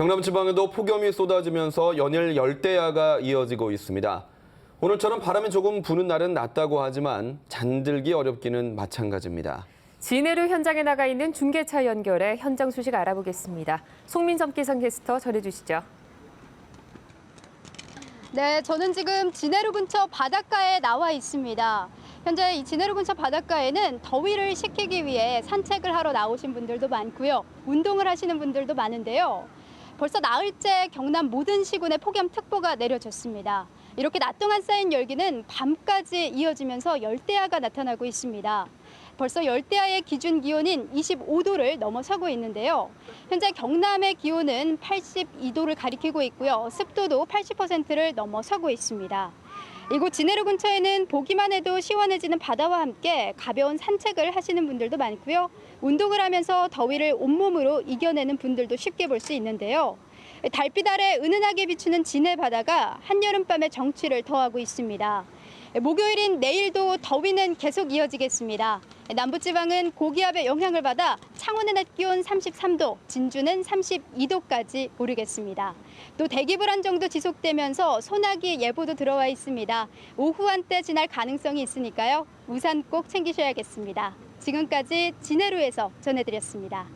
경남 지방에도 폭염이 쏟아지면서 연일 열대야가 이어지고 있습니다. 오늘처럼 바람이 조금 부는 날은 낫다고 하지만 잠들기 어렵기는 마찬가지입니다. 진해로 현장에 나가 있는 중계차 연결해 현장 소식 알아보겠습니다. 송민점 기상 캐스터 전해주시죠. 네, 저는 지금 진해로 근처 바닷가에 나와 있습니다. 현재 이 진해로 근처 바닷가에는 더위를 식히기 위해 산책을 하러 나오신 분들도 많고요. 운동을 하시는 분들도 많은데요. 벌써 나흘째 경남 모든 시군에 폭염특보가 내려졌습니다. 이렇게 낮 동안 쌓인 열기는 밤까지 이어지면서 열대야가 나타나고 있습니다. 벌써 열대야의 기준 기온인 25도를 넘어서고 있는데요. 현재 경남의 기온은 82도를 가리키고 있고요. 습도도 80%를 넘어서고 있습니다. 이곳 진해로 근처에는 보기만 해도 시원해지는 바다와 함께 가벼운 산책을 하시는 분들도 많고요. 운동을 하면서 더위를 온몸으로 이겨내는 분들도 쉽게 볼 수 있는데요. 달빛 아래 은은하게 비추는 진해 바다가 한여름밤의 정취를 더하고 있습니다. 목요일인 내일도 더위는 계속 이어지겠습니다. 남부지방은 고기압의 영향을 받아 창원의 낮 기온 33도, 진주는 32도까지 오르겠습니다. 또 대기 불안 정도 지속되면서 소나기 예보도 들어와 있습니다. 오후 한때 지날 가능성이 있으니까요. 우산 꼭 챙기셔야겠습니다. 지금까지 진해로에서 전해드렸습니다.